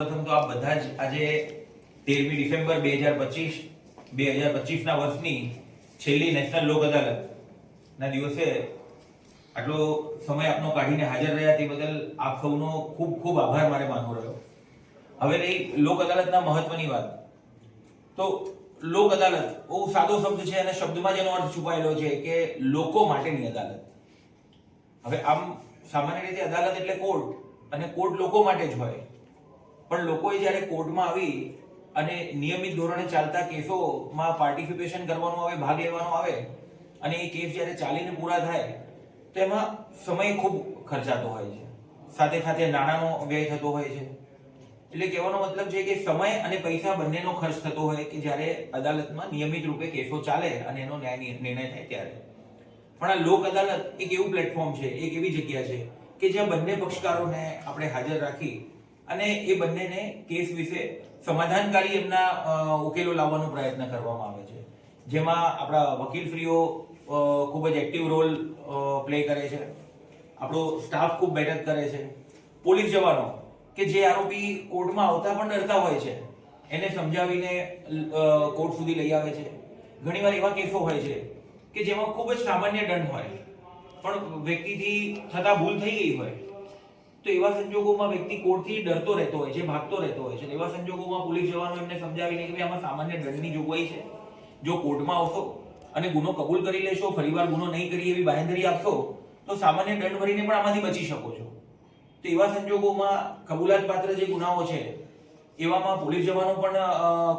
પ્રથમ તો આપ બધા જ આજે તેરમી ડિસેમ્બર બે હજાર પચીસ, બે હજાર પચીસના વર્ષની છેલ્લી નેશનલ લોક અદાલત ના દિવસે આટલો સમય આપનો કાઢીને હાજર રહ્યા તે બદલ આપ સૌનો ખૂબ ખૂબ આભાર મારે માનવો રહ્યો. હવે રહી લોક અદાલતના મહત્વની વાત. તો લોક અદાલત બહુ સાદો શબ્દ છે અને શબ્દમાં જ એનો અર્થ છુપાયેલો છે કે લોકો માટેની અદાલત. હવે આમ સામાન્ય રીતે અદાલત એટલે કોર્ટ અને કોર્ટ લોકો માટે જ હોય. પણ લોકોએ જ્યારે કોર્ટમાં આવી અને નિયમિત ધોરણે ચાલતા કેસોમાં પાર્ટિસિપેશન કરવાનું આવે, ભાગ લેવાનો આવે અને એ કેસ જ્યારે ચાલીને પૂરા થાય, તો એમાં સમય ખૂબ ખર્ચાતો હોય છે. સાથે સાથે નાણાંનો વ્યય થતો હોય છે. એટલે કહેવાનો મતલબ છે કે સમય અને પૈસા બંનેનો ખર્ચ થતો હોય કે જ્યારે અદાલતમાં નિયમિત રૂપે કેસો ચાલે અને એનો ન્યાય નિર્ણય થાય ત્યારે. પણ આ લોક અદાલત એક એવું પ્લેટફોર્મ છે, એક એવી જગ્યા છે કે જ્યાં બંને પક્ષકારોને આપણે હાજર રાખી અને એ બંનેને કેસ વિશે સમાધાનકારી એમના ઉકેલો લાવવાનો પ્રયત્ન કરવામાં આવે છે. જેમાં આપણા વકીલ શ્રીઓ ખૂબ જ એક્ટિવ રોલ પ્લે કરે છે. આપણો સ્ટાફ ખૂબ મહેનત કરે છે. પોલીસ જવાનો કે જે આરોપી કોર્ટમાં આવતા પણ ડરતા હોય છે, એને સમજાવીને કોર્ટ સુધી લઈ આવે છે. ઘણીવાર એવા કેસો હોય છે કે જેમાં ખૂબ જ સામાન્ય દંડ હોય, પણ વ્યક્તિથી થતા ભૂલ થઈ ગઈ હોય. તો એવા સંજોગોમાં વ્યક્તિ કોર્ટથી ડરતો રહેતો હોય છે, ભાગતો રહેતો હોય છે. એવા સંજોગોમાં પોલીસ જવાનો એમને સમજાવીને કે આમાં સામાન્ય દંડની જોગવાઈ છે. જો કોર્ટમાં આવશો અને ગુનો કબૂલ કરી લેશો, ફરીવાર ગુનો નહીં કરી એવી બાહેંધરી આપશો, તો સામાન્ય દંડ ભરીને પણ આમાંથી બચી શકો છો. તો એવા સંજોગોમાં કબૂલાત પાત્ર જે ગુનાઓ છે, એવામાં પોલીસ જવાનો પણ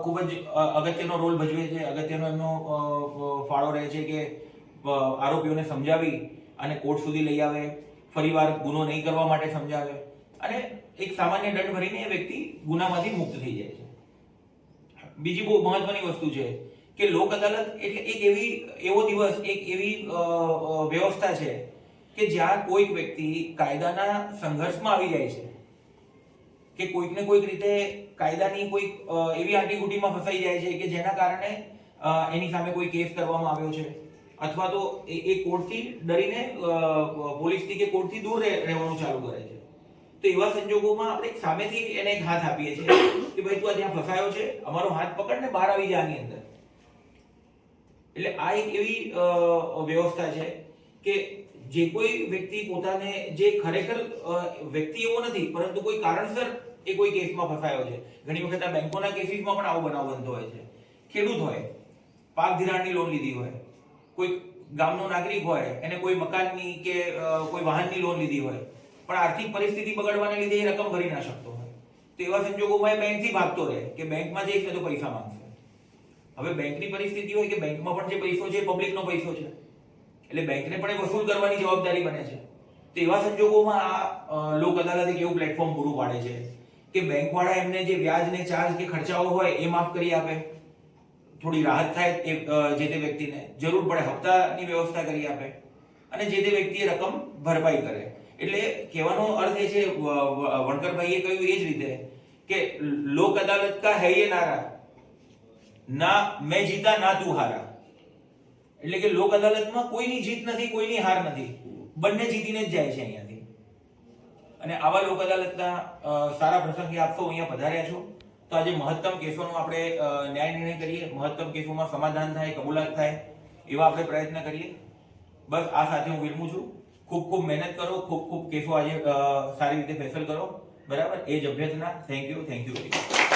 ખૂબ જ અગત્યનો રોલ ભજવે છે. અગત્યનો એમનો ફાળો રહે છે કે આરોપીઓને સમજાવી અને કોર્ટ સુધી લઈ આવે. ફરીવાર ગુનો નહીં કરવા માટે સમજાવે. અને એક સામાન્ય દંડ ભરીને એ વ્યક્તિ ગુનામાંથી મુક્ત થઈ જાય છે. બીજી બહુ મહત્વની વસ્તુ છે કે લોક અદાલત એટલે એક એવી, એવો દિવસ, એક એવી વ્યવસ્થા છે કે જ્યાં કોઈક વ્યક્તિ કાયદાના સંઘર્ષમાં આવી જાય છે. કે કોઈકને કોઈક રીતે કાયદાની કોઈક એવી આંટીઘૂંટીમાં ફસાઈ જાય છે કે જેના કારણે એની સામે કોઈ કેસ કરવામાં આવ્યો છે. અથવા તો એ કોર્ટથી ડરીને પોલીસથી કે કોર્ટથી દૂર રહેવાનું ચાલુ કરે છે. તો એવા સંજોગોમાં આપણે સામેથી એને એક હાથ આપીએ છીએ કે ભાઈ તું આ ત્યાં ફસાયો છે, અમારો હાથ પકડને બહાર આવી જા આની અંદર. એટલે આ એક એવી વ્યવસ્થા છે કે જે કોઈ વ્યક્તિ પોતાને જે ખરેખર વ્યક્તિ એવો નથી, પરંતુ કોઈ કારણસર એ કોઈ કેસમાં ફસાયો છે. ઘણી વખત આ બેંકોના કેસીસમાં પણ આવો બનાવ બનતો હોય છે. ખેડૂત હોય, પાક ધિરાણની લોન લીધી હોય કોઈ ગામનો નાગરિક હોય, એને કોઈ મકાનની કે કોઈ વાહનની લોન લીધી હોય, પણ આર્થિક પરિસ્થિતિ બગડવાને લીધે એ રકમ ભરી ના શકતો હોય. તો એવા સંજોગોમાં એ બેંકથી ભાગતો રહે કે બેંકમાં જઈશ ને તો પૈસા માંગશે. હવે બેંકની પરિસ્થિતિ હોય કે બેંકમાં પણ જે પૈસો છે એ પબ્લિકનો પૈસો છે. એટલે બેંકને પણ એ વસૂલ કરવાની જવાબદારી બને છે. તો એવા સંજોગોમાં આ લોક અદાલત એક એવું પ્લેટફોર્મ પૂરું પાડે છે? કે બેંકવાળા એમને જે વ્યાજ ને ચાર્જ કે ખર્ચાઓ હોય એ માફ કરી આપે. થોડી રાહત થાય એ જે તે વ્યક્તિને. જરૂર પડે હપ્તાની વ્યવસ્થા કરી આપે અને જે તે વ્યક્તિએ રકમ ભરપાઈ કરે. એટલે કહેવાનો અર્થ એ છે વણકરભાઈએ કહ્યું એ જ રીતે કે લોક અદાલત કા હૈ ये નારા? ના, મેં જીતા, ના તું હારા. એટલે કે લોક અદાલતમાં કોઈની જીત નથી, કોઈની હાર નથી. બંને જીતીને જ જાય છે અહીંયાથી. અને આવા લોક અદાલતના સારા પ્રસંગે આપ અહીંયા પધાર્યા છો. તો આજે મહત્તમ કેસોનો આપણે ન્યાય નિર્ણય કરીએ. મહત્તમ કેસોમાં સમાધાન થાય, કબૂલાત થાય, એવા આપણે પ્રયત્ન કરીએ. બસ આ સાથે હું વિરમું છું. ખૂબ ખૂબ મહેનત કરો, ખૂબ ખૂબ કેસો આજે સારી રીતે ફેસલ કરો. બરાબર? એ જ અભ્યર્થના. Thank you thank you very much